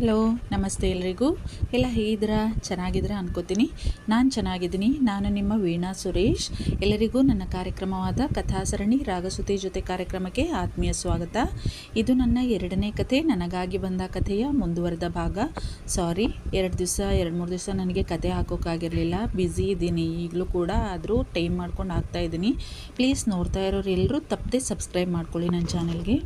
Hello ನಮಸ್ತೆ ಎಲ್ರಿಗೂ. ಎಲ್ಲ ಹೇಗಿದ್ದೀರಾ? ಚೆನ್ನಾಗಿದ್ದೀರಾ ಅನ್ಕೋತೀನಿ. ನಾನು ಚೆನ್ನಾಗಿದ್ದೀನಿ. ನಾನು ನಿಮ್ಮ ವೀಣಾ ಸುರೇಶ್. ಎಲ್ಲರಿಗೂ ನನ್ನ ಕಾರ್ಯಕ್ರಮವಾದ ಕಥಾಸರಣಿ ರಾಗಸುತಿ ಜೊತೆ ಕಾರ್ಯಕ್ರಮಕ್ಕೆ ಆತ್ಮೀಯ ಸ್ವಾಗತ. ಇದು ನನ್ನ ಎರಡನೇ ಕಥೆ. ನನಗಾಗಿ ಬಂದ ಕಥೆಯ ಮುಂದುವರೆದ ಭಾಗ. ಸಾರಿ ಎರಡು ದಿವಸ, ಎರಡು ಮೂರು ದಿವಸ ನನಗೆ ಕತೆ ಹಾಕೋಕ್ಕಾಗಿರಲಿಲ್ಲ ಬ್ಯುಸಿ ಇದ್ದೀನಿ. ಈಗಲೂ ಕೂಡ ಆದರೂ ಟೈಮ್ ಮಾಡ್ಕೊಂಡು ಆಗ್ತಾ ಇದ್ದೀನಿ. ಪ್ಲೀಸ್ ನೋಡ್ತಾ ಇರೋರು ಎಲ್ಲರೂ ತಪ್ಪದೆ ಸಬ್ಸ್ಕ್ರೈಬ್ ಮಾಡ್ಕೊಳ್ಳಿ ನನ್ನ ಚಾನಲ್ಗೆ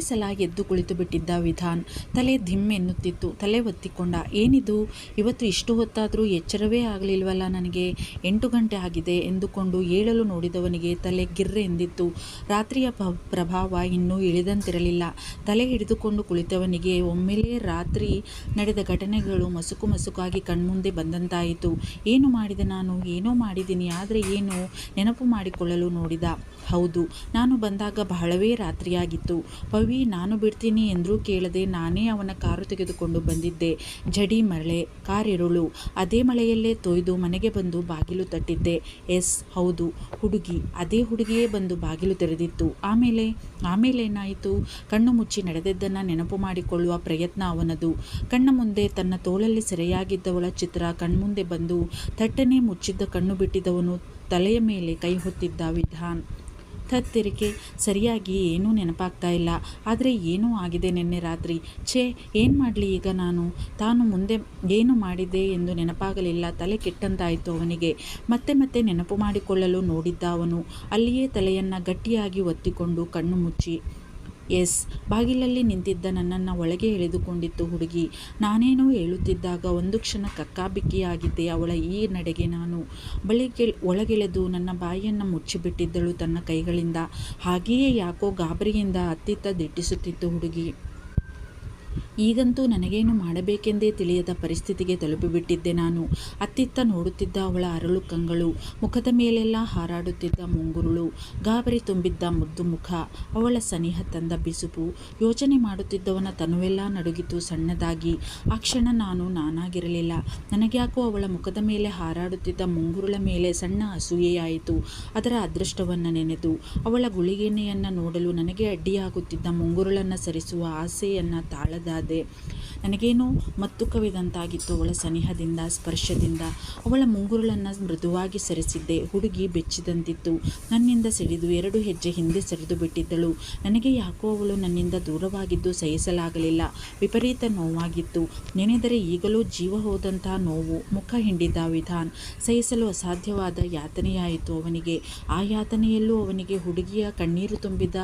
ಸಲ ಎದ್ದು ಕುಳಿತು ಬಿಟ್ಟಿದ್ದ ವಿಧಾನ್ ತಲೆ ಧಿಮ್ ಎನ್ನುತ್ತಿತ್ತು. ತಲೆ ಒತ್ತಿಕೊಂಡ, ಏನಿದು? ಇವತ್ತು ಇಷ್ಟು ಹೊತ್ತಾದರೂ ಎಚ್ಚರವೇ ಆಗಲಿಲ್ವಲ್ಲ ನನಗೆ? ಎಂಟು ಗಂಟೆ ಆಗಿದೆ ಎಂದುಕೊಂಡು ಏಳಲು ನೋಡಿದವನಿಗೆ ತಲೆ ಗಿರ್ರೆ ಎಂದಿತ್ತು. ರಾತ್ರಿಯ ಪ್ರಭಾವ ಇನ್ನೂ ಇಳಿದಂತಿರಲಿಲ್ಲ. ತಲೆ ಹಿಡಿದುಕೊಂಡು ಕುಳಿತವನಿಗೆ ಒಮ್ಮೆಲೇ ರಾತ್ರಿ ನಡೆದ ಘಟನೆಗಳು ಮಸುಕು ಮಸುಕಾಗಿ ಕಣ್ಮುಂದೆ ಬಂದಂತಾಯಿತು. ಏನು ಮಾಡಿದೆ ನಾನು? ಏನೋ ಮಾಡಿದ್ದೀನಿ. ಆದರೆ ಏನು? ನೆನಪು ಮಾಡಿಕೊಳ್ಳಲು ನೋಡಿದ. ಹೌದು, ನಾನು ಬಂದಾಗ ಬಹಳವೇ ರಾತ್ರಿಯಾಗಿತ್ತು. ಪವಿ ನಾನು ಬಿಡ್ತೀನಿ ಎಂದರೂ ಕೇಳದೆ ನಾನೇ ಅವನ ಕಾರು ತೆಗೆದುಕೊಂಡು ಬಂದಿದ್ದೆ. ಜಡಿ ಮಳೆ ಕಾರಿರುಳು. ಅದೇ ಮಳೆಯಲ್ಲೇ ತೊಯ್ದು ಮನೆಗೆ ಬಂದು ಬಾಗಿಲು ತಟ್ಟಿದ್ದೆ. ಎಸ್, ಹೌದು. ಹುಡುಗಿ, ಅದೇ ಹುಡುಗಿಯೇ ಬಂದು ಬಾಗಿಲು ತೆರೆದಿತ್ತು. ಆಮೇಲೆ ಆಮೇಲೆ ಏನಾಯಿತು? ಕಣ್ಣು ಮುಚ್ಚಿ ನಡೆದದ್ದನ್ನು ನೆನಪು ಮಾಡಿಕೊಳ್ಳುವ ಪ್ರಯತ್ನ ಅವನದು. ಕಣ್ಣ ಮುಂದೆ ತನ್ನ ತೋಳಲ್ಲಿ ಸೆರೆಯಾಗಿದ್ದವಳ ಚಿತ್ರ ಕಣ್ಮುಂದೆ ಬಂದು ತಟ್ಟನೆ ಮುಚ್ಚಿದ್ದ ಕಣ್ಣು ಬಿಟ್ಟಿದ್ದವನು ತಲೆಯ ಮೇಲೆ ಕೈ ಹೊತ್ತಿದ್ದ ವಿಧಾನ್. ತತ್ತಿರಿಕೆ ಸರಿಯಾಗಿ ಏನೂ ನೆನಪಾಗ್ತಾ ಇಲ್ಲ. ಆದರೆ ಏನೂ ಆಗಿದೆ ನಿನ್ನೆ ರಾತ್ರಿ. ಛೇ, ಏನು ಮಾಡಲಿ ಈಗ ನಾನು? ತಾನು ಮುಂದೆ ಏನು ಮಾಡಿದೆ ಎಂದು ನೆನಪಾಗಲಿಲ್ಲ. ತಲೆ ಕೆಟ್ಟಂತಾಯಿತು ಅವನಿಗೆ. ಮತ್ತೆ ಮತ್ತೆ ನೆನಪು ಮಾಡಿಕೊಳ್ಳಲು ನೋಡಿದ್ದ ಅವನು. ಅಲ್ಲಿಯೇ ತಲೆಯನ್ನು ಗಟ್ಟಿಯಾಗಿ ಒತ್ತಿಕೊಂಡು ಕಣ್ಣು ಮುಚ್ಚಿ. ಎಸ್, ಬಾಗಿಲಲ್ಲಿ ನಿಂತಿದ್ದ ನನ್ನನ್ನು ಒಳಗೆ ಎಳೆದುಕೊಂಡಿತ್ತು ಹುಡುಗಿ. ನಾನೇನೋ ಹೇಳುತ್ತಿದ್ದಾಗ ಒಂದು ಕ್ಷಣ ಕಕ್ಕಾಬಿಕ್ಕಿಯಾಗಿದ್ದೆ ಅವಳ ಈ ನಡೆಗೆ ನಾನು. ಬಳಿಗೆ ಒಳಗೆಳೆದು ನನ್ನ ಬಾಯಿಯನ್ನು ಮುಚ್ಚಿಬಿಟ್ಟಿದ್ದಳು ತನ್ನ ಕೈಗಳಿಂದ. ಹಾಗೆಯೇ ಯಾಕೋ ಗಾಬರಿಯಿಂದ ಅತ್ತಿತ್ತ ದಿಟ್ಟಿಸುತ್ತಿತ್ತು ಹುಡುಗಿ. ಈಗಂತೂ ನನಗೇನು ಮಾಡಬೇಕೆಂದೇ ತಿಳಿಯದ ಪರಿಸ್ಥಿತಿಗೆ ತಲುಪಿಬಿಟ್ಟಿದ್ದೆ ನಾನು. ಅತ್ತಿತ್ತ ನೋಡುತ್ತಿದ್ದ ಅವಳ ಅರಳು ಕಂಗಳು, ಮುಖದ ಮೇಲೆಲ್ಲ ಹಾರಾಡುತ್ತಿದ್ದ ಮುಂಗುರುಳು, ಗಾಬರಿ ತುಂಬಿದ್ದ ಮುದ್ದು ಮುಖ, ಅವಳ ಸನಿಹ ತಂದ ಬಿಸುಪು, ಯೋಚನೆ ಮಾಡುತ್ತಿದ್ದವನ ತನುವೆಲ್ಲ ನಡುಗಿತು ಸಣ್ಣದಾಗಿ. ಆ ಕ್ಷಣ ನಾನು ನಾನಾಗಿರಲಿಲ್ಲ. ನನಗ್ಯಾಕೋ ಅವಳ ಮುಖದ ಮೇಲೆ ಹಾರಾಡುತ್ತಿದ್ದ ಮುಂಗುರುಳ ಮೇಲೆ ಸಣ್ಣ ಅಸೂಯೆಯಾಯಿತು. ಅದರ ಅದೃಷ್ಟವನ್ನು ನೆನೆದು, ಅವಳ ಗುಳಿಗೆನೆಯನ್ನು ನೋಡಲು ನನಗೆ ಅಡ್ಡಿಯಾಗುತ್ತಿದ್ದ ಮುಂಗುರುಳನ್ನು ಸರಿಸುವ ಆಸೆಯನ್ನು உள்ளது ನನಗೇನೋ ಮತ್ತು ಕವಿದಂತಾಗಿತ್ತು ಅವಳ ಸನಿಹದಿಂದ, ಸ್ಪರ್ಶದಿಂದ. ಅವಳ ಮುಂಗುರುಳನ್ನು ಮೃದುವಾಗಿ ಸರಿಸಿದ್ದೆ. ಹುಡುಗಿ ಬೆಚ್ಚಿದಂತಿತ್ತು. ನನ್ನಿಂದ ಸಿಡಿದು ಎರಡು ಹೆಜ್ಜೆ ಹಿಂದೆ ಸರಿದು ಬಿಟ್ಟಿದ್ದಳು. ನನಗೆ ಯಾಕೋ ಅವಳು ನನ್ನಿಂದ ದೂರವಾಗಿದ್ದು ಸಹಿಸಲಾಗಲಿಲ್ಲ. ವಿಪರೀತ ನೋವಾಗಿತ್ತು. ನೆನೆದರೆ ಈಗಲೂ ಜೀವ ಹೋದಂತಹ ನೋವು, ಮುಖ ಹಿಂಡಿದ್ದ ವಿಧಾನ್. ಸಹಿಸಲು ಅಸಾಧ್ಯವಾದ ಯಾತನೆಯಾಯಿತು ಅವನಿಗೆ. ಆ ಯಾತನೆಯಲ್ಲೂ ಅವನಿಗೆ ಹುಡುಗಿಯ ಕಣ್ಣೀರು ತುಂಬಿದ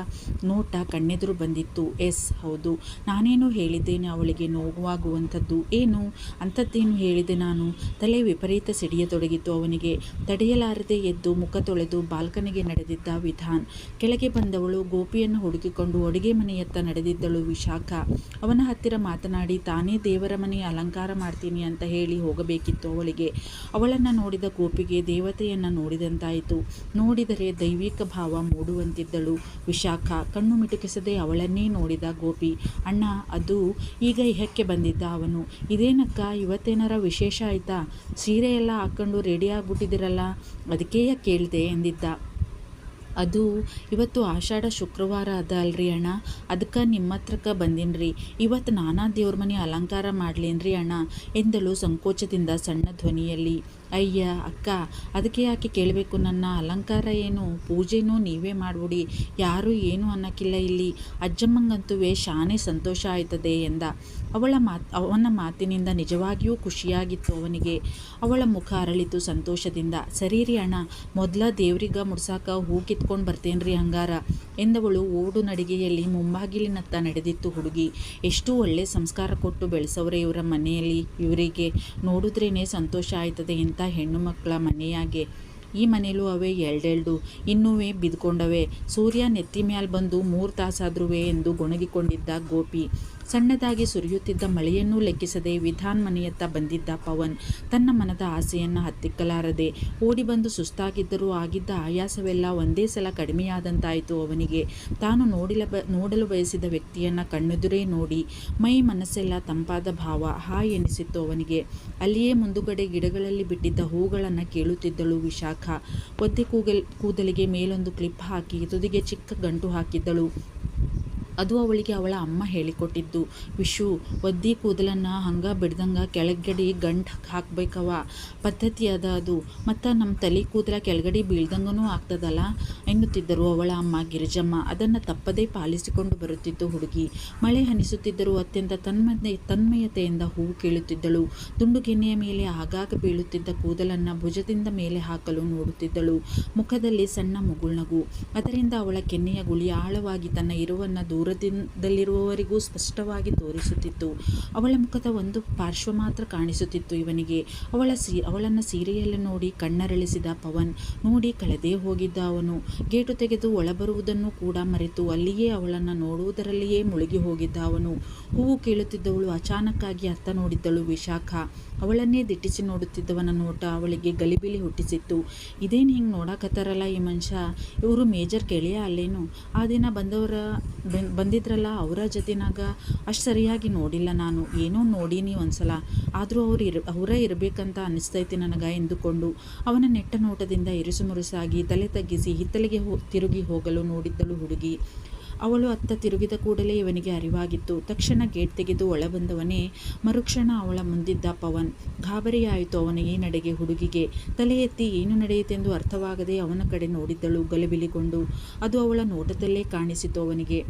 ನೋಟ ಕಣ್ಣೆದುರು ಬಂದಿತ್ತು. ಎಸ್, ಹೌದು. ನಾನೇನು ಹೇಳಿದ್ದೇನೆ ಅವಳಿಗೆ ನೋವಾಗುವಂಥದ್ದು ಏನು? ಅಂಥದ್ದೇನು ಹೇಳಿದೆ ನಾನು? ತಲೆ ವಿಪರೀತ ಸಿಡಿಯತೊಡಗಿತು ಅವನಿಗೆ. ತಡೆಯಲಾರದೆ ಎದ್ದು ಮುಖ ತೊಳೆದು ಬಾಲ್ಕನಿಗೆ ನಡೆದಿದ್ದ ವಿಧಾನ್. ಕೆಳಗೆ ಬಂದವಳು ಗೋಪಿಯನ್ನು ಹುಡುಕಿಕೊಂಡು ಅಡುಗೆ ಮನೆಯತ್ತ ನಡೆದಿದ್ದಳು ವಿಶಾಖ. ಅವನ ಹತ್ತಿರ ಮಾತನಾಡಿ, ತಾನೇ ದೇವರ ಮನೆ, ಅಲಂಕಾರ ಮಾಡ್ತೀನಿ ಅಂತ ಹೇಳಿ ಹೋಗಬೇಕಿತ್ತು ಅವಳಿಗೆ. ಅವಳನ್ನು ನೋಡಿದ ಗೋಪಿಗೆ ದೇವತೆಯನ್ನು ನೋಡಿದಂತಾಯಿತು. ನೋಡಿದರೆ ದೈವಿಕ ಭಾವ ಮೂಡುವಂತಿದ್ದಳು ವಿಶಾಖ. ಕಣ್ಣು ಮಿಟುಕಿಸದೆ ಅವಳನ್ನೇ ನೋಡಿದ ಗೋಪಿ, ಅಣ್ಣ, ಅದು ಈಗ ಇಹಕ್ಕೆ ಬಂದಿದ್ದ ಅವನು. ಇದೇನಕ್ಕ, ಇವತ್ತೇನಾರ ವಿಶೇಷ ಆಯಿತಾ? ಸೀರೆ ಎಲ್ಲ ಹಾಕ್ಕೊಂಡು ರೆಡಿ ಆಗ್ಬಿಟ್ಟಿದ್ದೀರಲ್ಲ? ಅದಕ್ಕೆಯ ಕೇಳಿದೆ, ಎಂದಿದ್ದ. ಅದು ಇವತ್ತು ಆಷಾಢ ಶುಕ್ರವಾರ ಅದ ಅಲ್ರಿ ಅಣ್ಣ. ಅದಕ್ಕೆ ನಿಮ್ಮ ಹತ್ರಕ್ಕೆ ಬಂದಿನ್ರಿ. ಇವತ್ತು ನಾನಾ ದೇವ್ರ ಮನೆ ಅಲಂಕಾರ ಮಾಡ್ಲೇನ್ರಿ ಅಣ್ಣ, ಎಂದಳು ಸಂಕೋಚದಿಂದ ಸಣ್ಣ ಧ್ವನಿಯಲ್ಲಿ. ಅಯ್ಯ, ಅಕ್ಕ, ಅದಕ್ಕೆ ಯಾಕೆ ಕೇಳಬೇಕು? ನನ್ನ ಅಲಂಕಾರ ಏನು? ಪೂಜೆನೂ ನೀವೇ ಮಾಡಿಬಿಡಿ. ಯಾರೂ ಏನು ಅನ್ನೋಕ್ಕಿಲ್ಲ ಇಲ್ಲಿ. ಅಜ್ಜಮ್ಮಂಗಂತೂ ಶಾನೆ ಸಂತೋಷ ಆಯ್ತದೆ ಎಂದ. ಅವಳ ಮಾತು, ಅವನ ಮಾತಿನಿಂದ ನಿಜವಾಗಿಯೂ ಖುಷಿಯಾಗಿತ್ತು ಅವನಿಗೆ. ಅವಳ ಮುಖ ಅರಳಿತು ಸಂತೋಷದಿಂದ. ಸರಿ ರೀ ಅಣ್ಣ, ಮೊದಲ ದೇವ್ರಿಗ ಮುಡ್ಸಾಕ ಹೂ ಕಿತ್ಕೊಂಡು ಬರ್ತೇನ್ರಿ ಹಂಗಾರ ಎಂದವಳು ಓಡು ನಡಿಗೆಯಲ್ಲಿ ಮುಂಬಾಗಿಲಿನತ್ತ ನಡೆದಿತ್ತು ಹುಡುಗಿ. ಎಷ್ಟು ಒಳ್ಳೆ ಸಂಸ್ಕಾರ ಕೊಟ್ಟು ಬೆಳೆಸವ್ರೆ ಇವರ ಮನೆಯಲ್ಲಿ. ಇವರಿಗೆ ನೋಡಿದ್ರೇ ಸಂತೋಷ ಆಯ್ತದೆ ಎಂತ ಹೆಣ್ಣು ಮಕ್ಕಳ ಮನೆಯಾಗೆ, ಈ ಮನೇಲೂ ಅವೆ ಎಲ್ಡೆಲ್ಡು ಇನ್ನೂ ಬಿದ್ಕೊಂಡವೆ. ಸೂರ್ಯ ನೆತ್ತಿ ಮ್ಯಾಲ್ ಬಂದು ಮೂರು ತಾಸಾದ್ರೂ ಎಂದು ಗೊಣಗಿಕೊಂಡಿದ್ದ ಗೋಪಿ. ಸಣ್ಣದಾಗಿ ಸುರಿಯುತ್ತಿದ್ದ ಮಳೆಯನ್ನೂ ಲೆಕ್ಕಿಸದೆ ವಿಧಾನ್ ಮನೆಯತ್ತ ಬಂದಿದ್ದ ಪವನ್ ತನ್ನ ಮನದ ಆಸೆಯನ್ನು ಹತ್ತಿಕ್ಕಲಾರದೆ ಓಡಿ ಬಂದು ಸುಸ್ತಾಗಿದ್ದರೂ ಆಗಿದ್ದ ಆಯಾಸವೆಲ್ಲ ಒಂದೇ ಸಲ ಕಡಿಮೆಯಾದಂತಾಯಿತು ಅವನಿಗೆ. ತಾನು ನೋಡಿಲ ಬ, ನೋಡಲು ಬಯಸಿದ ವ್ಯಕ್ತಿಯನ್ನು ಕಣ್ಣುದುರೇ ನೋಡಿ ಮೈ ಮನಸ್ಸೆಲ್ಲ ತಂಪಾದ ಭಾವ ಹಾಯ್ ಎನಿಸಿತ್ತು ಅವನಿಗೆ. ಅಲ್ಲಿಯೇ ಮುಂದುಗಡೆ ಗಿಡಗಳಲ್ಲಿ ಬಿಟ್ಟಿದ್ದ ಹೂಗಳನ್ನು ಕೇಳುತ್ತಿದ್ದಳು ವಿಶಾಖ. ಒದ್ದೆ ಕೂಗಲ್, ಕೂದಲಿಗೆ ಮೇಲೊಂದು ಕ್ಲಿಪ್ ಹಾಕಿ ತುದಿಗೆ ಚಿಕ್ಕ ಗಂಟು ಹಾಕಿದ್ದಳು. ಅದು ಅವಳಿಗೆ ಅವಳ ಅಮ್ಮ ಹೇಳಿಕೊಟ್ಟಿದ್ದು. ವಿಶು, ಒದ್ದಿ ಕೂದಲನ್ನು ಹಂಗ ಬಿಡ್ದಂಗ ಕೆಳಗಡೆ ಗಂಟು ಹಾಕ್ಬೇಕವ ಪದ್ಧತಿ ಅದ. ಅದು ಮತ್ತು ನಮ್ಮ ತಲೆ ಕೂದಲ ಕೆಳಗಡೆ ಬೀಳ್ದಂಗೂ ಆಗ್ತದಲ್ಲ? ಎನ್ನುತ್ತಿದ್ದರು ಅವಳ ಅಮ್ಮ ಗಿರಿಜಮ್ಮ. ಅದನ್ನು ತಪ್ಪದೇ ಪಾಲಿಸಿಕೊಂಡು ಬರುತ್ತಿದ್ದು ಹುಡುಗಿ. ಮಳೆ ಹನಿಸುತ್ತಿದ್ದರೂ ಅತ್ಯಂತ ತನ್ಮಯ ತನ್ಮಯತೆಯಿಂದ ಹೂವು ಕೇಳುತ್ತಿದ್ದಳು. ದುಂಡು ಕೆನ್ನೆಯ ಮೇಲೆ ಆಗಾಗ ಬೀಳುತ್ತಿದ್ದ ಕೂದಲನ್ನು ಭುಜದಿಂದ ಮೇಲೆ ಹಾಕಲು ನೋಡುತ್ತಿದ್ದಳು. ಮುಖದಲ್ಲಿ ಸಣ್ಣ ಮುಗುಳ್ನಗು. ಅದರಿಂದ ಅವಳ ಕೆನ್ನೆಯ ಗುಳಿ ಆಳವಾಗಿ ತನ್ನ ಇರುವನ್ನು ದೂರದಿಂದಲ್ಲಿರುವವರಿಗೂ ಸ್ಪಷ್ಟವಾಗಿ ತೋರಿಸುತ್ತಿತ್ತು. ಅವಳ ಮುಖದ ಒಂದು ಪಾರ್ಶ್ವ ಮಾತ್ರ ಕಾಣಿಸುತ್ತಿತ್ತು ಇವನಿಗೆ. ಅವಳ ಸೀ, ಅವಳನ್ನು ಸೀರೆಯಲ್ಲಿ ನೋಡಿ ಕಣ್ಣರಳಿಸಿದ ಪವನ್, ನೋಡಿ ಕಳೆದೇ ಹೋಗಿದ್ದ ಅವನು. ಗೇಟು ತೆಗೆದು ಒಳಬರುವುದನ್ನು ಕೂಡ ಮರೆತು ಅಲ್ಲಿಯೇ ಅವಳನ್ನು ನೋಡುವುದರಲ್ಲಿಯೇ ಮುಳುಗಿ ಹೋಗಿದ್ದ ಅವನು. ಹೂವು ಕೇಳುತ್ತಿದ್ದವಳು ಅಚಾನಕ್ಕಾಗಿ ಅತ್ತ ನೋಡಿದ್ದಳು ವಿಶಾಖ. ಅವಳನ್ನೇ ದಿಟ್ಟಿಸಿ ನೋಡುತ್ತಿದ್ದವನ ನೋಟ ಅವಳಿಗೆ ಗಲಿಬಿಲಿ ಹುಟ್ಟಿಸಿತ್ತು. ಇದೇನು ಹಿಂಗೆ ನೋಡಕತ್ತಾರಲ್ಲ ಈ ಮನುಷ್ಯ? ಇವರು ಮೇಜರ್ ಗೆಳೆಯ ಅಲ್ಲೇನು? ಆ ದಿನ ಬಂದವರ ಬಂದಿದ್ರಲ್ಲ, ಅವರ ಜೊತೆನಾಗ ಅಷ್ಟು ಸರಿಯಾಗಿ ನೋಡಿಲ್ಲ ನಾನು. ಏನೋ ನೋಡೀನಿ ಒಂದ್ಸಲ. ಆದರೂ ಅವ್ರು ಇರ್, ಅವರೇ ಇರಬೇಕಂತ ಅನಿಸ್ತೈತಿ ನನಗೆ ಎಂದುಕೊಂಡು. ಅವನ ನೆಟ್ಟ ನೋಟದಿಂದ ಇರಿಸು ಮುರುಸಾಗಿ ತಲೆ ತಗ್ಗಿಸಿ ಹಿತ್ತಲಿಗೆ ಹೋ, ತಿರುಗಿ ಹೋಗಲು ನೋಡಿದ್ದಳು ಹುಡುಗಿ. ಅವಳು ಅತ್ತ ತಿರುಗಿದ ಕೂಡಲೇ ಇವನಿಗೆ ಅರಿವಾಗಿತ್ತು. ತಕ್ಷಣ ಗೇಟ್ ತೆಗೆದು ಒಳಬಂದವನೇ ಮರುಕ್ಷಣ ಅವಳ ಮುಂದಿದ್ದ ಪವನ್. ಗಾಬರಿಯಾಯಿತು ಅವನ ಈ ನಡೆಗೆ ಹುಡುಗಿಗೆ. ತಲೆ ಎತ್ತಿ ಏನು ನಡೆಯಿತೆಂದು ಅರ್ಥವಾಗದೆ ಅವನ ಕಡೆ ನೋಡಿದ್ದಳು ಗಲಿಬಿಲಿಗೊಂಡು. ಅದು ಅವಳ ನೋಟದಲ್ಲೇ ಕಾಣಿಸಿತು ಅವನಿಗೆ.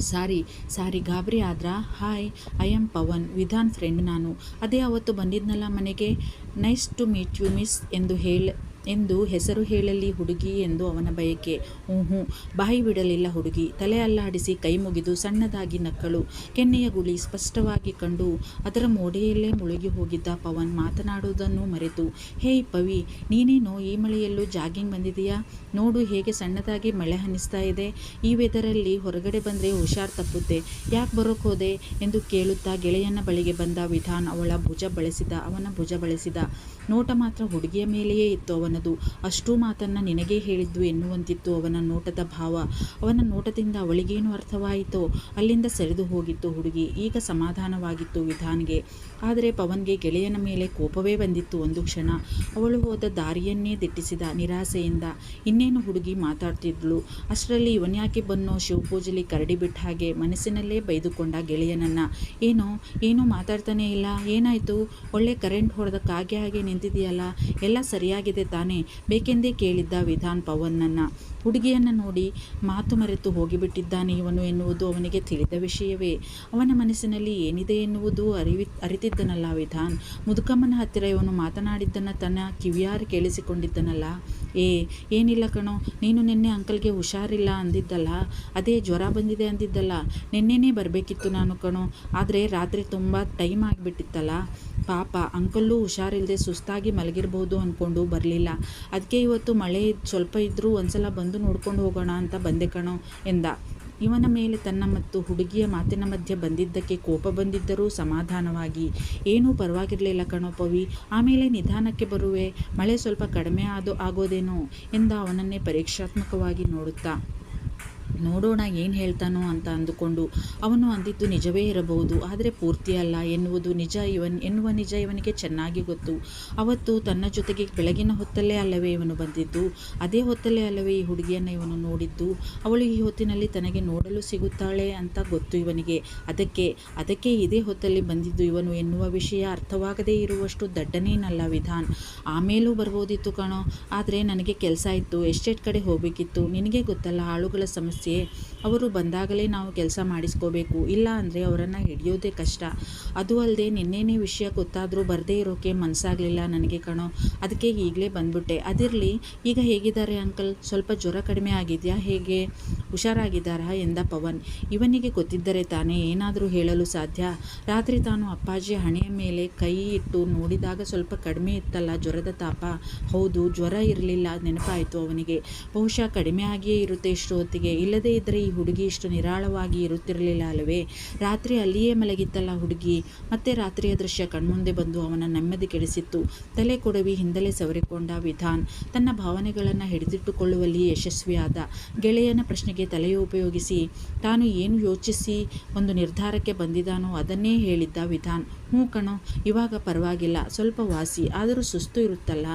ಸಾರಿ ಸಾರಿ ಗಾಬರಿ ಆದ್ರಾ, hi I am Pavan, Vidhan friend ನಾನು. ಅದೇ ಅವತ್ತು ಬಂದಿದ್ನಲ್ಲ ಮನೆಗೆ? Nice to meet you miss ಎಂದು ಹೇಳ ಎಂದು ಹೆಸರು ಹೇಳಲಿ ಹುಡುಗಿ ಎಂದು ಅವನ ಬಯಕೆ. ಹ್ಞೂ ಬಾಯಿ ಬಿಡಲಿಲ್ಲ ಹುಡುಗಿ. ತಲೆ ಅಲ್ಲಾಡಿಸಿ ಕೈ ಮುಗಿದು ಸಣ್ಣದಾಗಿ ನಕ್ಕಳು. ಕೆನ್ನೆಯ ಗುಳಿ ಸ್ಪಷ್ಟವಾಗಿ ಕಂಡು ಅದರ ಮೋಡೆಯಲ್ಲೇ ಮುಳುಗಿ ಹೋಗಿದ್ದ ಪವನ್ ಮಾತನಾಡುವುದನ್ನು ಮರೆತು. ಹೇಯ್ ಪವಿ, ನೀನೇನೋ ಈ ಮಳೆಯಲ್ಲೂ ಜಾಗಿಂಗ್ ಬಂದಿದೆಯಾ ನೋಡು ಹೇಗೆ ಸಣ್ಣದಾಗಿ ಮಳೆ ಹನಿಸ್ತಾ ಇದೆ. ಈ ವೆದರಲ್ಲಿ ಹೊರಗಡೆ ಬಂದರೆ ಹುಷಾರ್ ತಪ್ಪುತ್ತೆ. ಯಾಕೆ ಬರೋಕೋದೆ ಎಂದು ಕೇಳುತ್ತಾ ಗೆಳೆಯನ ಬಳಿಗೆ ಬಂದ ವಿಧಾನ್ ಅವಳ ಭುಜ ಬಳಸಿದ, ಅವನ ಭುಜ ಬಳಸಿದ. ನೋಟ ಮಾತ್ರ ಹುಡುಗಿಯ ಮೇಲೆಯೇ ಇತ್ತು ಅವನದು ಅಷ್ಟೂ ಮಾತನ್ನು ನಿನಗೇ ಹೇಳಿದ್ದು ಎನ್ನುವಂತಿತ್ತು ಅವನ ನೋಟದ ಭಾವ. ಅವನ ನೋಟದಿಂದ ಅವಳಿಗೇನು ಅರ್ಥವಾಯಿತೋ ಅಲ್ಲಿಂದ ಸರಿದು ಹೋಗಿತ್ತು ಹುಡುಗಿ. ಈಗ ಸಮಾಧಾನವಾಗಿತ್ತು ವಿಧಾನ್ಗೆ. ಆದರೆ ಪವನ್ಗೆ ಗೆಳೆಯನ ಮೇಲೆ ಕೋಪವೇ ಬಂದಿತ್ತು ಒಂದು ಕ್ಷಣ. ಅವಳು ಹೋದ ದಾರಿಯನ್ನೇ ದಿಟ್ಟಿಸಿದ ನಿರಾಸೆಯಿಂದ. ಇನ್ನೇನು ಹುಡುಗಿ ಮಾತಾಡ್ತಿದ್ಳು ಅಷ್ಟರಲ್ಲಿ ಇವನ್ಯಾಕೆ ಬನ್ನೋ ಶಿವಪೂಜಲಿ ಕರಡಿ ಬಿಟ್ಟ ಹಾಗೆ ಮನಸ್ಸಿನಲ್ಲೇ ಬೈದುಕೊಂಡ ಗೆಳೆಯನನ್ನ. ಏನೋ, ಏನೂ ಮಾತಾಡ್ತಾನೇ ಇಲ್ಲ. ಏನಾಯಿತು? ಒಳ್ಳೆ ಕರೆಂಟ್ ಹೊಡೆದ ಕಾಗೆ ಹಾಗೆ ನಿಂತಿದೆಯಲ್ಲ. ಎಲ್ಲ ಸರಿಯಾಗಿದೆ ತಾನೇ. ಬೇಕೆಂದೇ ಕೇಳಿದ್ದ ವಿಧಾನ್ ಪವನ್ನನ್ನು ಹುಡುಗಿಯನ್ನು ನೋಡಿ ಮಾತು ಮರೆತು ಹೋಗಿಬಿಟ್ಟಿದ್ದಾನೆ ಇವನು ಎನ್ನುವುದು ಅವನಿಗೆ ತಿಳಿದ ವಿಷಯವೇ. ಅವನ ಮನಸ್ಸಿನಲ್ಲಿ ಏನಿದೆ ಎನ್ನುವುದು ಅರಿವಿ, ಅರಿತಿದ್ದನಲ್ಲ ವಿಧಾನ್. ಮುದುಕಮ್ಮನ ಹತ್ತಿರ ಇವನು ಮಾತನಾಡಿದ್ದನ್ನು ತನ್ನ ಕಿವಿಯಾರು ಕೇಳಿಸಿಕೊಂಡಿದ್ದನಲ್ಲ. ಏ, ಏನಿಲ್ಲ ಕಣೋ, ನೀನು ನಿನ್ನೆ ಅಂಕಲ್ಗೆ ಹುಷಾರಿಲ್ಲ ಅಂದಿದ್ದಲ್ಲ. ಅದೇ ಜ್ವರ ಬಂದಿದೆ ಅಂದಿದ್ದಲ್ಲ. ನಿನ್ನೆನೇ ಬರಬೇಕಿತ್ತು ನಾನು ಕಣೋ. ಆದರೆ ರಾತ್ರಿ ತುಂಬ ಟೈಮ್ ಆಗಿಬಿಟ್ಟಿತ್ತಲ್ಲ. ಪಾಪ, ಅಂಕಲ್ಲೂ ಹುಷಾರಿಲ್ಲದೆ ಸುಸ್ತಾಗಿ ಮಲಗಿರ್ಬೋದು ಅಂದ್ಕೊಂಡು ಬರಲಿಲ್ಲ. ಅದಕ್ಕೆ ಇವತ್ತು ಮಳೆ ಸ್ವಲ್ಪ ಇದ್ದರೂ ಒಂದ್ಸಲ ಬಂದು ನೋಡ್ಕೊಂಡು ಹೋಗೋಣ ಅಂತ ಬಂದೆ ಕಣೋ ಎಂದ. ಇವನ ಮೇಲೆ ತನ್ನ ಮತ್ತು ಹುಡುಗಿಯ ಮಾತಿನ ಮಧ್ಯೆ ಬಂದಿದ್ದಕ್ಕೆ ಕೋಪ ಬಂದಿದ್ದರೂ ಸಮಾಧಾನವಾಗಿ. ಏನೂ ಪರವಾಗಿರಲಿಲ್ಲ ಕಣೋ ಪವಿ. ಆಮೇಲೆ ನಿಧಾನಕ್ಕೆ ಬರುವೆ. ಮಳೆ ಸ್ವಲ್ಪ ಕಡಿಮೆ ಆದೋ, ಆಗೋದೇನೋ ಎಂದ ಅವನನ್ನೇ ಪರೀಕ್ಷಾತ್ಮಕವಾಗಿ ನೋಡುತ್ತಾ. ನೋಡೋಣ ಏನು ಹೇಳ್ತಾನೋ ಅಂತ ಅಂದುಕೊಂಡು ಅವನು ಅಂದಿದ್ದು ನಿಜವೇ ಇರಬಹುದು, ಆದರೆ ಪೂರ್ತಿ ಅಲ್ಲ ಎನ್ನುವುದು ನಿಜ ಇವನ್, ಎನ್ನುವ ನಿಜ ಇವನಿಗೆ ಚೆನ್ನಾಗಿ ಗೊತ್ತು. ಅವತ್ತು ತನ್ನ ಜೊತೆಗೆ ಬೆಳಗಿನ ಹೊತ್ತಲ್ಲೇ ಅಲ್ಲವೇ ಇವನು ಬಂದಿದ್ದು? ಅದೇ ಹೊತ್ತಲ್ಲೇ ಅಲ್ಲವೇ ಈ ಹುಡುಗಿಯನ್ನು ಇವನು ನೋಡಿದ್ದು? ಅವಳು ಈ ಹೊತ್ತಿನಲ್ಲಿ ತನಗೆ ನೋಡಲು ಸಿಗುತ್ತಾಳೆ ಅಂತ ಗೊತ್ತು ಇವನಿಗೆ. ಅದಕ್ಕೆ ಅದಕ್ಕೆ ಇದೇ ಹೊತ್ತಲ್ಲಿ ಬಂದಿದ್ದು ಇವನು ಎನ್ನುವ ವಿಷಯ ಅರ್ಥವಾಗದೇ ಇರುವಷ್ಟು ದಡ್ಡನೇನಲ್ಲ ವಿಧಾನ್. ಆಮೇಲೂ ಬರ್ಬೋದಿತ್ತು ಕಣೋ. ಆದರೆ ನನಗೆ ಕೆಲಸ ಇತ್ತು, ಎಸ್ಟೇಟ್ ಕಡೆ ಹೋಗಬೇಕಿತ್ತು. ನಿನಗೆ ಗೊತ್ತಲ್ಲ, ಆಳುಗಳ ಸಮಸ್ಯೆ ಅವರು ಬಂದಾಗಲೇ ನಾವು ಕೆಲಸ ಮಾಡಿಸ್ಕೋಬೇಕು. ಇಲ್ಲ ಅಂದರೆ ಅವರನ್ನು ಹಿಡಿಯೋದೇ ಕಷ್ಟ. ಅದು ಅಲ್ಲದೆ ನಿನ್ನೇನೇ ವಿಷಯ ಗೊತ್ತಾದರೂ ಬರದೇ ಇರೋಕ್ಕೆ ಮನಸ್ಸಾಗಲಿಲ್ಲ ನನಗೆ ಕಣೋ. ಅದಕ್ಕೆ ಈಗಲೇ ಬಂದ್ಬಿಟ್ಟೆ. ಅದಿರಲಿ, ಈಗ ಹೇಗಿದ್ದಾರೆ ಅಂಕಲ್? ಸ್ವಲ್ಪ ಜ್ವರ ಕಡಿಮೆ ಆಗಿದೆಯಾ? ಹೇಗೆ? ಹುಷಾರಾಗಿದ್ದಾರಾ? ಎಂದ ಪವನ್. ಇವನಿಗೆ ಗೊತ್ತಿದ್ದರೆ ತಾನೇ ಏನಾದರೂ ಹೇಳಲು ಸಾಧ್ಯ. ರಾತ್ರಿ ತಾನು ಅಪ್ಪಾಜಿ ಹಣೆಯ ಮೇಲೆ ಕೈ ಇಟ್ಟು ನೋಡಿದಾಗ ಸ್ವಲ್ಪ ಕಡಿಮೆ ಇತ್ತಲ್ಲ ಜ್ವರದ ತಾಪ. ಹೌದು, ಜ್ವರ ಇರಲಿಲ್ಲ, ನೆನಪಾಯಿತು ಅವನಿಗೆ. ಬಹುಶಃ ಕಡಿಮೆ ಆಗಿಯೇ ಇರುತ್ತೆ ಇಷ್ಟು ಹೊತ್ತಿಗೆ ಇಲ್ಲದೇ ಇದ್ದರೆ ಈ ಹುಡುಗಿ ಇಷ್ಟು ನಿರಾಳವಾಗಿ ಇರುತ್ತಿರಲಿಲ್ಲ ಅಲ್ಲವೇ? ರಾತ್ರಿ ಅಲ್ಲಿಯೇ ಮಲಗಿತ್ತಲ್ಲ ಹುಡುಗಿ. ಮತ್ತೆ ರಾತ್ರಿಯ ದೃಶ್ಯ ಕಣ್ಮುಂದೆ ಬಂದು ಅವನ ನೆಮ್ಮದಿ ಕೆಡಿಸಿತ್ತು. ತಲೆ ಕೊಡವಿ ಹಿಂದಲೇ ಸವರಿಕೊಂಡ ವಿಧಾನ್ ತನ್ನ ಭಾವನೆಗಳನ್ನು ಹಿಡಿದಿಟ್ಟುಕೊಳ್ಳುವಲ್ಲಿ ಯಶಸ್ವಿಯಾದ. ಗೆಳೆಯನ ಪ್ರಶ್ನೆಗೆ ತಲೆಯು ಉಪಯೋಗಿಸಿ, ತಾನು ಏನು ಯೋಚಿಸಿ ಒಂದು ನಿರ್ಧಾರಕ್ಕೆ ಬಂದಿದ್ದಾನೋ ಅದನ್ನೇ ಹೇಳಿದ್ದ ವಿಧಾನ್. ಹ್ಞೂ ಕಣೋ, ಇವಾಗ ಪರವಾಗಿಲ್ಲ, ಸ್ವಲ್ಪ ವಾಸಿ, ಆದರೂ ಸುಸ್ತು ಇರುತ್ತಲ್ಲ?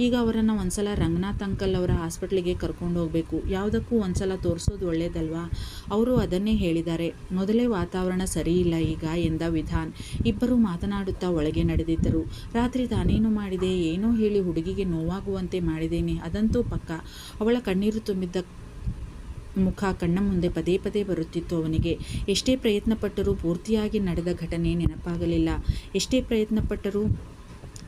ಈಗ ಅವರನ್ನು ಒಂದ್ಸಲ ರಂಗನಾಥ್ ಅಂಕಲ್ ಅವರ ಹಾಸ್ಪಿಟ್ಲಿಗೆ ಕರ್ಕೊಂಡು ಹೋಗಬೇಕು. ಯಾವುದಕ್ಕೂ ಒಂದ್ಸಲ ತೋರಿಸೋದು ಒಳ್ಳೆಯದಲ್ವಾ ಅವರು ಅದನ್ನೇ ಹೇಳಿದ್ದಾರೆ. ಮೊದಲೇ ವಾತಾವರಣ ಸರಿಯಿಲ್ಲ ಈಗ ಎಂದ ವಿಧಾನ್. ಇಬ್ಬರು ಮಾತನಾಡುತ್ತಾ ಒಳಗೆ ನಡೆದಿದ್ದರು. ರಾತ್ರಿ ತಾನೇನು ಮಾಡಿದೆ, ಏನೋ ಹೇಳಿ ಹುಡುಗಿಗೆ ನೋವಾಗುವಂತೆ ಮಾಡಿದ್ದೇನೆ, ಅದಂತೂ ಪಕ್ಕ. ಅವಳ ಕಣ್ಣೀರು ತುಂಬಿದ್ದ ಮುಖ ಕಣ್ಣ ಮುಂದೆ ಪದೇ ಪದೇ ಬರುತ್ತಿತ್ತು ಅವನಿಗೆ. ಎಷ್ಟೇ ಪ್ರಯತ್ನಪಟ್ಟರೂ ಪೂರ್ತಿಯಾಗಿ ನಡೆದ ಘಟನೆ ನೆನಪಾಗಲಿಲ್ಲ. ಎಷ್ಟೇ ಪ್ರಯತ್ನಪಟ್ಟರೂ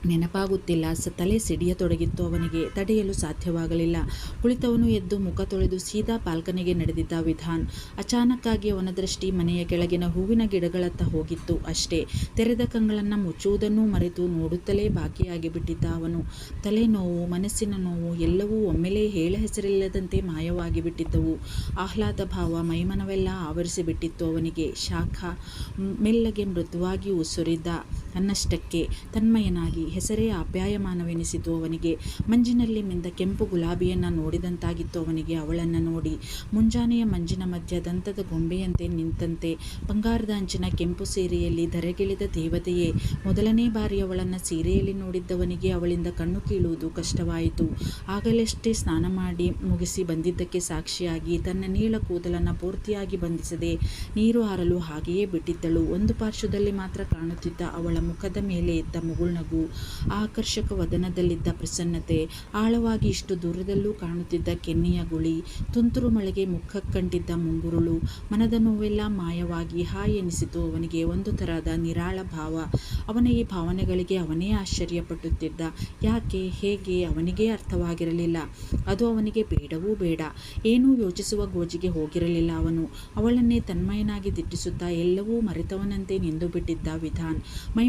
ನೆನಪಾಗುತ್ತಿಲ್ಲ. ಸ ತಲೆ ಸಿಡಿಯತೊಡಗಿತ್ತು ಅವನಿಗೆ. ತಡೆಯಲು ಸಾಧ್ಯವಾಗಲಿಲ್ಲ. ಕುಳಿತವನು ಎದ್ದು ಮುಖ ತೊಳೆದು ಸೀದಾ ಪಾಲ್ಕನಿಗೆ ನಡೆದಿದ್ದ ವಿಧಾನ್. ಅಚಾನಕ್ಕಾಗಿ ಅವನ ದೃಷ್ಟಿ ಮನೆಯ ಕೆಳಗಿನ ಹೂವಿನ ಗಿಡಗಳತ್ತ ಹೋಗಿತ್ತು ಅಷ್ಟೇ. ತೆರೆದ ಕಂಗಳನ್ನು ಮುಚ್ಚುವುದನ್ನೂ ಮರೆತು ನೋಡುತ್ತಲೇ ಬಾಕಿಯಾಗಿ ಬಿಟ್ಟಿದ್ದ ಅವನು. ತಲೆನೋವು ಮನಸ್ಸಿನ ನೋವು ಎಲ್ಲವೂ ಒಮ್ಮೆಲೇ ಹೇಳ ಹೆಸರಿಲ್ಲದಂತೆ ಮಾಯವಾಗಿ ಬಿಟ್ಟಿದ್ದವು. ಆಹ್ಲಾದ ಭಾವ ಮೈಮನವೆಲ್ಲ ಆವರಿಸಿಬಿಟ್ಟಿತ್ತು ಅವನಿಗೆ. ಶಾಖ ಮೆಲ್ಲಗೆ ಮೃದುವಾಗಿ ಉಸುರಿದ್ದ ಅನ್ನಷ್ಟಕ್ಕೆ ತನ್ಮಯನಾಗಿ ಹೆಸರೇ ಅಪ್ಯಾಯಮಾನವೆನಿಸಿತು ಅವನಿಗೆ. ಮಂಜಿನಲ್ಲಿ ಮಿಂದ ಕೆಂಪು ಗುಲಾಬಿಯನ್ನು ನೋಡಿದಂತಾಗಿತ್ತು ಅವನಿಗೆ. ಅವಳನ್ನು ನೋಡಿ ಮುಂಜಾನೆಯ ಮಂಜಿನ ಮಧ್ಯ ದಂತದ ಗೊಂಬೆಯಂತೆ ನಿಂತಂತೆ ಬಂಗಾರದ ಅಂಚಿನ ಕೆಂಪು ಸೀರೆಯಲ್ಲಿ ಧರೆಗಿಳಿದ ದೇವತೆಯೇ, ಮೊದಲನೇ ಬಾರಿ ಅವಳನ್ನು ಸೀರೆಯಲ್ಲಿ ನೋಡಿದ್ದವನಿಗೆ ಅವಳಿಂದ ಕಣ್ಣು ಕೀಳುವುದು ಕಷ್ಟವಾಯಿತು. ಆಗಲಷ್ಟೇ ಸ್ನಾನ ಮಾಡಿ ಮುಗಿಸಿ ಬಂದಿದ್ದಕ್ಕೆ ಸಾಕ್ಷಿಯಾಗಿ ತನ್ನ ನೀಳ ಕೂದಲನ್ನು ಪೂರ್ತಿಯಾಗಿ ಬಂಧಿಸದೆ ನೀರು ಹಾರಲು ಹಾಗೆಯೇ ಬಿಟ್ಟಿದ್ದಳು. ಒಂದು ಪಾರ್ಶ್ವದಲ್ಲಿ ಮಾತ್ರ ಕಾಣುತ್ತಿದ್ದ ಅವಳ ಮುಖದ ಮೇಲೆ ಇದ್ದ ಮುಗುಳ್ನಗು ಆಕರ್ಷಕ ವದನದಲ್ಲಿದ್ದ ಪ್ರಸನ್ನತೆ, ಆಳವಾಗಿ ಇಷ್ಟು ದೂರದಲ್ಲೂ ಕಾಣುತ್ತಿದ್ದ ಕೆನ್ನೆಯ ಗುಳಿ, ತುಂತುರು ಮಳೆಗೆ ಮುಖಕ್ಕಂಟಿದ್ದ ಮುಂಗುರುಳು, ಮನದ ನೋವೆಲ್ಲ ಮಾಯವಾಗಿ ಹಾಯ್ ಎನಿಸಿತು ಅವನಿಗೆ ಒಂದು ತರಹದ ನಿರಾಳ ಭಾವ. ಅವನ ಈ ಭಾವನೆಗಳಿಗೆ ಅವನೇ ಆಶ್ಚರ್ಯಪಟ್ಟುತ್ತಿದ್ದ. ಯಾಕೆ, ಹೇಗೆ, ಅವನಿಗೇ ಅರ್ಥವಾಗಿರಲಿಲ್ಲ. ಅದು ಅವನಿಗೆ ಬೇಡವೂ ಬೇಡ. ಏನೂ ಯೋಚಿಸುವ ಗೋಜಿಗೆ ಹೋಗಿರಲಿಲ್ಲ ಅವನು. ಅವಳನ್ನೇ ತನ್ಮಯನಾಗಿ ದಿಟ್ಟಿಸುತ್ತಾ ಎಲ್ಲವೂ ಮರೆತವನಂತೆ ನಿಂದು ಬಿಟ್ಟಿದ್ದ ವಿಧಾನ್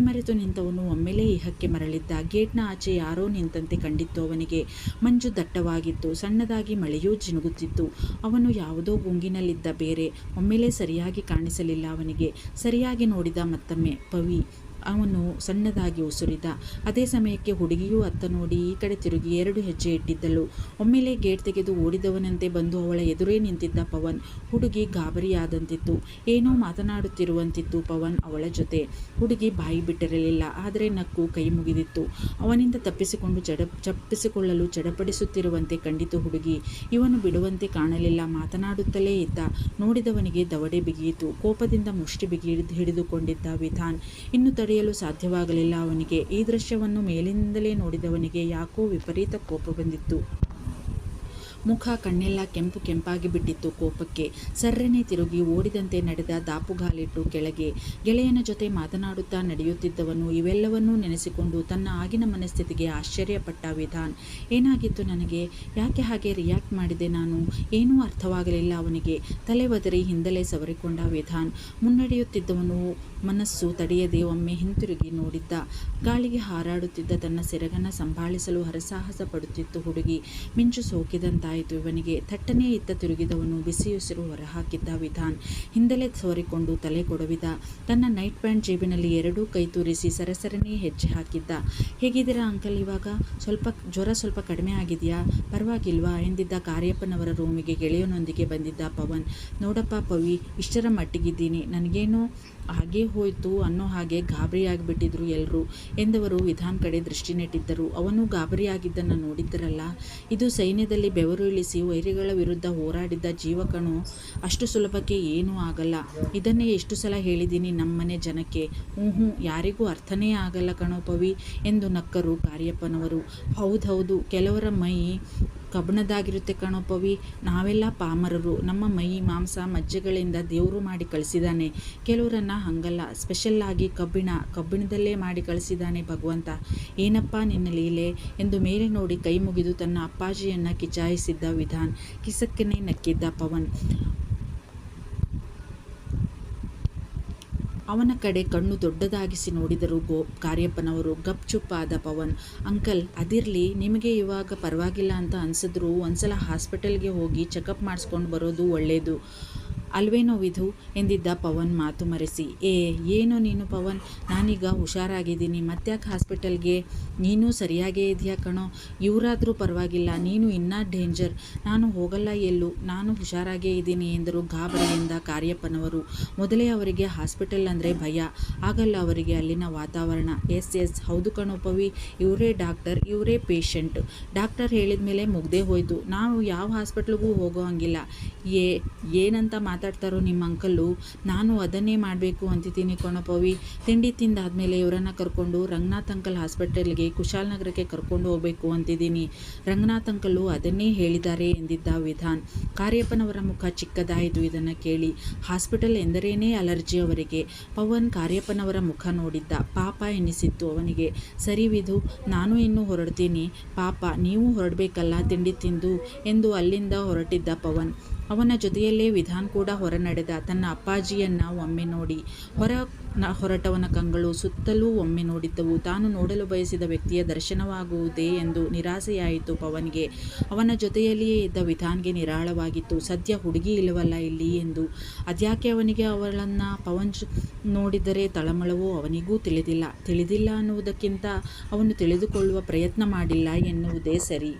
ಮೈಮರೆತು ನಿಂತವನು ಒಮ್ಮೆಲೇ ಇಹಕ್ಕೆ ಮರಳಿದ್ದ. ಗೇಟ್ನ ಆಚೆ ಯಾರೋ ನಿಂತಂತೆ ಕಂಡಿತ್ತು ಅವನಿಗೆ. ಮಂಜು ದಟ್ಟವಾಗಿತ್ತು. ಸಣ್ಣದಾಗಿ ಮಳೆಯೂ ಜಿನುಗುತ್ತಿತ್ತು. ಅವನು ಯಾವುದೋ ಗುಂಗಿನಲ್ಲಿದ್ದ ಬೇರೆ. ಒಮ್ಮೆಲೇ ಸರಿಯಾಗಿ ಕಾಣಿಸಲಿಲ್ಲ ಅವನಿಗೆ. ಸರಿಯಾಗಿ ನೋಡಿದ ಮತ್ತೊಮ್ಮೆ, ಪವಿ ಅವನು ಸಣ್ಣದಾಗಿ ಉಸುರಿದ. ಅದೇ ಸಮಯಕ್ಕೆ ಹುಡುಗಿಯೂ ಅತ್ತ ನೋಡಿ ಈ ಕಡೆ ತಿರುಗಿ ಎರಡು ಹೆಜ್ಜೆ ಇಟ್ಟಿದ್ದಳು. ಒಮ್ಮೆಲೆ ಗೇಟ್ ತೆಗೆದು ಓಡಿದವನಂತೆ ಬಂದು ಅವಳ ಎದುರೇ ನಿಂತಿದ್ದ ಪವನ್. ಹುಡುಗಿ ಗಾಬರಿಯಾದಂತಿತ್ತು. ಏನೋ ಮಾತನಾಡುತ್ತಿರುವಂತಿತ್ತು ಪವನ್ ಅವಳ ಜೊತೆ. ಹುಡುಗಿ ಬಾಯಿ ಬಿಟ್ಟಿರಲಿಲ್ಲ, ಆದರೆ ನಕ್ಕು ಕೈ ಮುಗಿದಿತ್ತು. ಅವನಿಂದ ತಪ್ಪಿಸಿಕೊಂಡು ಜಡ, ಚಪ್ಪಿಸಿಕೊಳ್ಳಲು ಚಡಪಡಿಸುತ್ತಿರುವಂತೆ ಕಂಡಿತು ಹುಡುಗಿ. ಇವನು ಬಿಡುವಂತೆ ಕಾಣಲಿಲ್ಲ, ಮಾತನಾಡುತ್ತಲೇ ಇದ್ದ. ನೋಡಿದವನಿಗೆ ದವಡೆ ಬಿಗಿಯಿತು. ಕೋಪದಿಂದ ಮುಷ್ಟಿ ಬಿಗಿ ಹಿಡಿದುಕೊಂಡಿದ್ದ ವಿಧಾನ್. ಇನ್ನು ತಡೆಯಲು ಸಾಧ್ಯವಾಗಲಿಲ್ಲ. ಅವನಿಗೆ ಈ ದೃಶ್ಯವನ್ನು ಮೇಲಿನಿಂದಲೇ ನೋಡಿದವನಿಗೆ ಯಾಕೋ ವಿಪರೀತ ಕೋಪ ಬಂದಿತ್ತು. ಮುಖ ಕಣ್ಣೆಲ್ಲ ಕೆಂಪು ಕೆಂಪಾಗಿ ಬಿಟ್ಟಿತ್ತು ಕೋಪಕ್ಕೆ. ಸರ್ರನೆ ತಿರುಗಿ ಓಡಿದಂತೆ ನಡೆದ ದಾಪುಗಾಲಿಟ್ಟು ಕೆಳಗೆ. ಗೆಳೆಯನ ಜೊತೆ ಮಾತನಾಡುತ್ತಾ ನಡೆಯುತ್ತಿದ್ದವನು ಇವೆಲ್ಲವನ್ನೂ ನೆನೆಸಿಕೊಂಡು ತನ್ನ ಆಗಿನ ಮನಸ್ಥಿತಿಗೆ ಆಶ್ಚರ್ಯಪಟ್ಟ ವಿಧಾನ್. ಏನಾಗಿತ್ತು ನನಗೆ? ಯಾಕೆ ಹಾಗೆ ರಿಯಾಕ್ಟ್ ಮಾಡಿದೆ ನಾನು? ಏನೂ ಅರ್ಥವಾಗಲಿಲ್ಲ ಅವನಿಗೆ. ತಲೆ ಬದರಿ ಹಿಂದಲೇ ಸವರಿಕೊಂಡ ವಿಧಾನ್. ಮುನ್ನಡೆಯುತ್ತಿದ್ದವನು ಮನಸ್ಸು ತಡೆಯದೆ ಒಮ್ಮೆ ಹಿಂತಿರುಗಿ ನೋಡಿದ್ದ. ಗಾಳಿಗೆ ಹಾರಾಡುತ್ತಿದ್ದ ತನ್ನ ಸೆರಗನ್ನು ಸಂಭಾಳಿಸಲು ಹರಸಾಹಸ ಪಡುತ್ತಿತ್ತು ಹುಡುಗಿ. ಮಿಂಚು ಸೋಕಿದಂತಾಯಿತು ಇವನಿಗೆ. ಥಟ್ಟನೆ ಇತ್ತ ತಿರುಗಿದವನು ಬಿಸಿಯುಸಿರು ಹೊರಹಾಕಿದ್ದ ವಿಧಾನ್. ಹಿಂದಲೇ ಸೋರಿಕೊಂಡು ತಲೆ ಕೊಡವಿದ. ತನ್ನ ನೈಟ್ ಪ್ಯಾಂಟ್ ಜೇಬಿನಲ್ಲಿ ಎರಡೂ ಕೈ ತೂರಿಸಿ ಸರಸರನೇ ಹೆಜ್ಜೆ ಹಾಕಿದ್ದ. ಹೇಗಿದ್ದೀರಾ ಅಂಕಲ್ ಇವಾಗ? ಸ್ವಲ್ಪ ಜ್ವರ ಸ್ವಲ್ಪ ಕಡಿಮೆ ಆಗಿದೆಯಾ? ಪರವಾಗಿಲ್ವಾ? ಎಂದಿದ್ದ ಕಾರ್ಯಪ್ಪನವರ ರೂಮಿಗೆ ಗೆಳೆಯನೊಂದಿಗೆ ಬಂದಿದ್ದ ಪವನ್. ನೋಡಪ್ಪ ಪವಿ, ಇಷ್ಟರ ಮಟ್ಟಿಗಿದ್ದೀನಿ. ನನಗೇನೋ ಹಾಗೇ ಹೋಯಿತು ಅನ್ನೋ ಹಾಗೆ ಗಾಬರಿಯಾಗಿಬಿಟ್ಟಿದ್ರು ಎಲ್ಲರೂ ಎಂದವರು ವಿಧಾನ್ ಕಡೆ ದೃಷ್ಟಿ ನೆಟ್ಟಿದ್ದರು. ಅವನು ಗಾಬರಿಯಾಗಿದ್ದನ್ನು ನೋಡಿದ್ದರಲ್ಲ ಇದು ಸೈನ್ಯದಲ್ಲಿ ಬೆವರು ಇಳಿಸಿ ವೈರಿಗಳ ವಿರುದ್ಧ ಹೋರಾಡಿದ್ದ ಜೀವಕಣು ಅಷ್ಟು ಸುಲಭಕ್ಕೆ ಏನೂ ಆಗಲ್ಲ. ಇದನ್ನೇ ಎಷ್ಟು ಸಲ ಹೇಳಿದ್ದೀನಿ ನಮ್ಮನೆ ಜನಕ್ಕೆ. ಹ್ಞೂ ಹ್ಞೂ ಯಾರಿಗೂ ಅರ್ಥನೇ ಆಗಲ್ಲ ಕಣೋಪವಿ ಎಂದು ನಕ್ಕರು ಕಾರ್ಯಪ್ಪನವರು. ಹೌದೌದು ಕೆಲವರ ಮೈ ಕಬ್ಬಣದಾಗಿರುತ್ತೆ ಕಣೋ ಪವಿ. ನಾವೆಲ್ಲ ಪಾಮರರು. ನಮ್ಮ ಮೈ, ಮಾಂಸ ಮಜ್ಜೆಗಳಿಂದ ದೇವರು ಮಾಡಿ ಕಳಿಸಿದ್ದಾನೆ ಕೆಲವರನ್ನು ಹಂಗಲ್ಲ. ಸ್ಪೆಷಲ್ಲಾಗಿ ಕಬ್ಬಿಣ, ಕಬ್ಬಿಣದಲ್ಲೇ ಮಾಡಿ ಕಳಿಸಿದ್ದಾನೆ ಭಗವಂತ. ಏನಪ್ಪ ನಿನ್ನ ಲೀಲೆ? ಎಂದು ಮೇಲೆ ನೋಡಿ ಕೈ ಮುಗಿದು ತನ್ನ ಅಪ್ಪಾಜಿಯನ್ನು ಕಿಚಾಯಿಸಿದ್ದ ವಿಧಾನ್. ಕಿಸಕ್ಕನೆ ನಕ್ಕಿದ್ದ ಪವನ್. ಅವನ ಕಡೆ ಕಣ್ಣು ದೊಡ್ಡದಾಗಿಸಿ ನೋಡಿದರು ಗೋ ಕಾರ್ಯಪ್ಪನವರು ಗಪ್ಚುಪ್ಪಾದ ಪವನ್, ಅಂಕಲ್, ಅದಿರಲಿ, ನಿಮಗೆ ಇವಾಗ ಪರವಾಗಿಲ್ಲ ಅಂತ ಅನ್ಸಿದ್ರು ಒಂದ್ಸಲ ಹಾಸ್ಪಿಟಲ್ಗೆ ಹೋಗಿ ಚೆಕಪ್ ಮಾಡಿಸ್ಕೊಂಡು ಬರೋದು ಒಳ್ಳೆಯದು ಅಲ್ವೇನೋ ವಿಧು ಎಂದಿದ್ದ ಪವನ್ ಮಾತು ಮರೆಸಿ. ಏ, ಏನು ನೀನು ಪವನ್? ನಾನೀಗ ಹುಷಾರಾಗಿದ್ದೀನಿ. ಮತ್ತ್ಯಾಕೆ ಹಾಸ್ಪಿಟಲ್ಗೆ? ನೀನು ಸರಿಯಾಗೇ ಇದೆಯಾ ಕಣೋ? ಇವರಾದರೂ ಪರವಾಗಿಲ್ಲ. ನೀನು ಇನ್ನೂ ಡೇಂಜರ್. ನಾನು ಹೋಗಲ್ಲ ಎಲ್ಲೂ. ನಾನು ಹುಷಾರಾಗೇ ಇದ್ದೀನಿ ಎಂದರು ಗಾಬರಿಯಿಂದ ಕಾರ್ಯಪ್ಪನವರು. ಮೊದಲೇ ಅವರಿಗೆ ಹಾಸ್ಪಿಟಲ್ ಅಂದರೆ ಭಯ. ಆಗಲ್ಲ ಅವರಿಗೆ ಅಲ್ಲಿನ ವಾತಾವರಣ. Yes yes. ಹೌದು ಕಣೋ ಪವಿ. ಇವರೇ ಡಾಕ್ಟರ್, ಇವರೇ ಪೇಷಂಟ್. ಡಾಕ್ಟರ್ ಹೇಳಿದ ಮೇಲೆ ಮುಗ್ದೇ ಹೋಯ್ತು. ನಾವು ಯಾವ ಹಾಸ್ಪಿಟ್ಲಿಗೂ ಹೋಗೋ ಹಂಗಿಲ್ಲ. ಏ, ಏನಂತ ಮಾತಾಡ್ತಾರೋ ನಿಮ್ಮ ಅಂಕಲ್ಲು? ನಾನು ಅದನ್ನೇ ಮಾಡಬೇಕು ಅಂತಿದ್ದೀನಿ ಕಣಪವಿ. ತಿಂಡಿ ತಿಂದಾದಮೇಲೆ ಇವರನ್ನು ಕರ್ಕೊಂಡು ರಂಗನಾಥ್ ಅಂಕಲ್ ಹಾಸ್ಪಿಟಲ್ಗೆ ಕುಶಾಲನಗರಕ್ಕೆ ಕರ್ಕೊಂಡು ಹೋಗಬೇಕು ಅಂತಿದ್ದೀನಿ. ರಂಗನಾಥ್ ಅಂಕಲ್ಲು ಅದನ್ನೇ ಹೇಳಿದ್ದಾರೆ ಎಂದಿದ್ದ ವಿಧಾನ್. ಕಾರ್ಯಪ್ಪನವರ ಮುಖ ಚಿಕ್ಕದಾಯಿತು ಇದನ್ನು ಕೇಳಿ. ಹಾಸ್ಪಿಟಲ್ ಎಂದರೇನೇ ಅಲರ್ಜಿ ಅವರಿಗೆ. ಪವನ್ ಕಾರ್ಯಪ್ಪನವರ ಮುಖ ನೋಡಿದ್ದ. ಪಾಪ ಎನಿಸಿತ್ತು ಅವನಿಗೆ. ಸರಿ ವಿಧು, ನಾನು ಇನ್ನು ಹೊರಡ್ತೀನಿ. ಪಾಪ, ನೀವು ಹೊರಡಬೇಕಲ್ಲ ತಿಂಡಿ ತಿಂದು ಎಂದು ಅಲ್ಲಿಂದ ಹೊರಟಿದ್ದ ಪವನ್. ಅವನ ಜೊತೆಯಲ್ಲೇ ವಿಧಾನ್ ಕೂಡ ಹೊರ ನಡೆದ ತನ್ನ ಅಪ್ಪಾಜಿಯನ್ನ ಒಮ್ಮೆ ನೋಡಿ, ಹೊರ ಹೊರಟವನ ಕಂಗಳು ಸುತ್ತಲೂ ಒಮ್ಮೆ ನೋಡಿದ್ದವು. ತಾನು ನೋಡಲು ಬಯಸಿದ ವ್ಯಕ್ತಿಯ ದರ್ಶನವಾಗುವುದೇ ಎಂದು ನಿರಾಸೆಯಾಯಿತು ಪವನ್ಗೆ. ಅವನ ಜೊತೆಯಲ್ಲಿಯೇ ಇದ್ದ ವಿಧಾನ್ಗೆ ನಿರಾಳವಾಗಿತ್ತು. ಸದ್ಯ ಹುಡುಗಿ ಇಲ್ಲವಲ್ಲ ಇಲ್ಲಿ ಎಂದು. ಅದ್ಯಾಕೆ ಅವನಿಗೆ ಅವಳನ್ನು ಪವನ್ ನೋಡಿದರೆ ತಳಮಳವೋ ಅವನಿಗೂ ತಿಳಿದಿಲ್ಲ. ತಿಳಿದಿಲ್ಲ ಅನ್ನುವುದಕ್ಕಿಂತ ಅವನು ತಿಳಿದುಕೊಳ್ಳುವ ಪ್ರಯತ್ನ ಮಾಡಿಲ್ಲ ಎನ್ನುವುದೇ ಸರಿ.